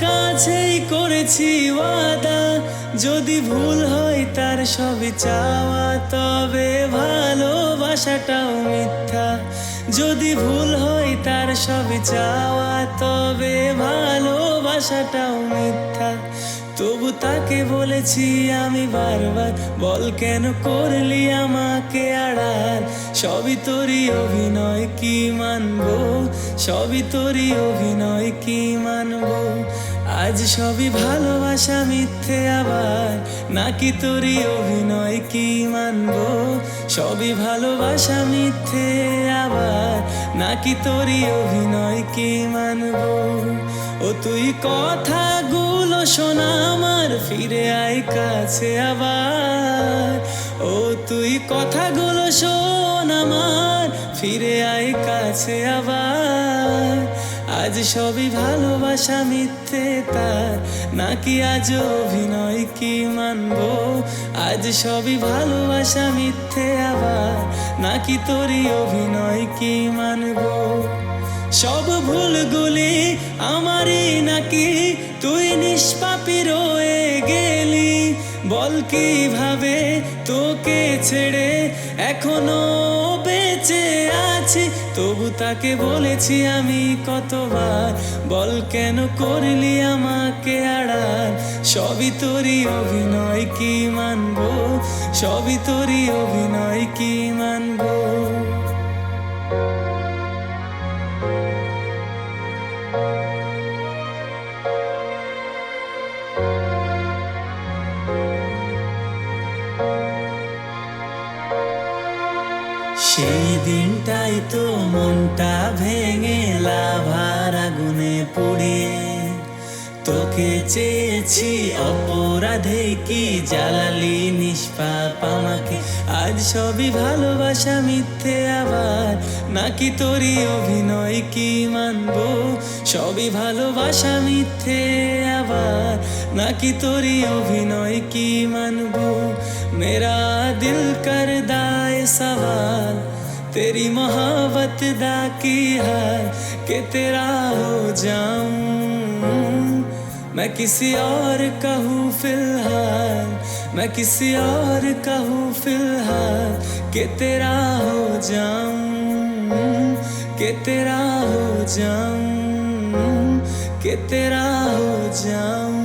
কাছেই করেছি ওয়াদা। যদি ভুল হয় তার সবই চাওয়া, তবে ভালোবাসাটাও মিথ্যা। যদি ভুল হয় তার সবই চাওয়া, তবে ভালোবাসাটাও মিথ্যা। তবু তাকে বলেছি আমি বারবার, বল কেন করলি আমাকে আড়াল? সবই তোরই অভিনয়, কি মানবো? সবই তোরই অভিনয়, কি মানবো? আজ সবই ভালোবাসা, মিথ্যে আবার। নাকি তোরই অভিনয়, কি মানবো? সবই ভালোবাসা, মিথ্যে আবার। নাকি তোরই অভিনয়, কি মানবো? ও তুই কথাগুলো শোনা আমার, ফিরে আয় কাছে আবার। ও তুই কথাগুলো শোন আমার। ফিরে আয় কাছে আবার। আজ সবই ভালোবাসা মিথ্যে তার। নাকি আজ অভিনয় কি মানবো? আজ সবই ভালোবাসা মিথ্যে আবার। নাকি তোরই অভিনয় কি মানবো? সব ভুলগুলি আমারই নাকি? তুই নিষ্পাপি রয়ে গেলি বল কীভাবে তোকে ছেড়ে এখনও বেঁচে আছি? তবু তাকে বলেছি আমি কতবার, বল কেন করলি আমাকে আড়াল? সবই তোরই অভিনয়, কি মানবো? সবই তোরই অভিনয়, কি মানবো? সেই দিনটাই তো মনটা ভেঙে লাভার আগুনে পুড়িয়ে তোকে চেয়েছি অপরাধে কি জ্বালালি নিষ্পাপ আমাকে। আজ সবই ভালোবাসা মিথ্যে আবার, নাকি তোরই অভিনয় কি মানবো? সবই ভালোবাসা মিথ্যে আবার নাকি তোরই অভিনয় কি মানবো मेरा दिल कर दाए सवाल तेरी मोहब्बत दा की हाल कि तेरा हो जाऊं मैं किसी और कहूँ फिलहाल मैं किसी और कहूँ फिलहाल कि तेरा हो जाऊं कि तेरा हो जाऊं कि तेरा हो जाऊं